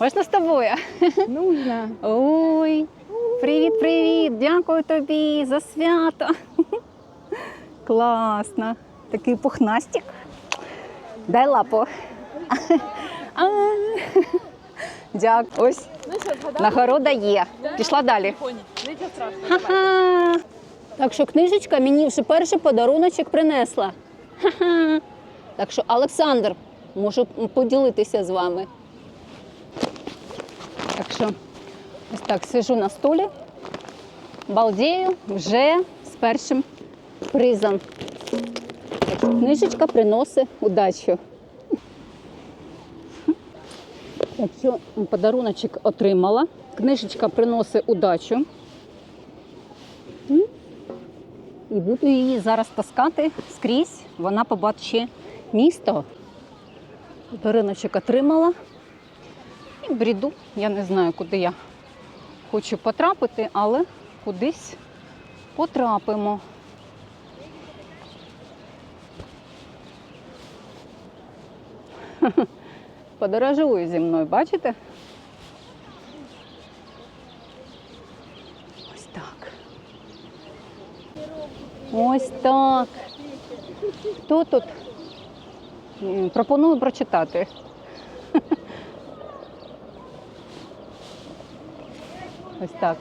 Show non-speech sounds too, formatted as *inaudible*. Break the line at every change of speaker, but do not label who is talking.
Можна з тобою?
Нужно.
Ой, привіт, привіт! Дякую тобі за свято. Класно. Такий пухнастик. Дай лапу. Дякую. Ось
Ну
нагорода є. Пішла далі. Ха-ха. Так що книжечка мені вже перший подаруночок принесла. Ха-ха. Так що, Олександр, можу поділитися з вами. Так що, ось так сижу на стулі, балдею вже з першим призом. Книжечка приносить удачу. Так подаруночок отримала. Книжечка приносить удачу. І буду її зараз таскати скрізь. Вона побачить місто. Дариночок отримала. І бріду. Я не знаю, куди я хочу потрапити, але кудись потрапимо. *laughs* Подорожує зі мною, бачите? Ось так. Ось так. Хто тут? Пропоную прочитати. *laughs* Ось так.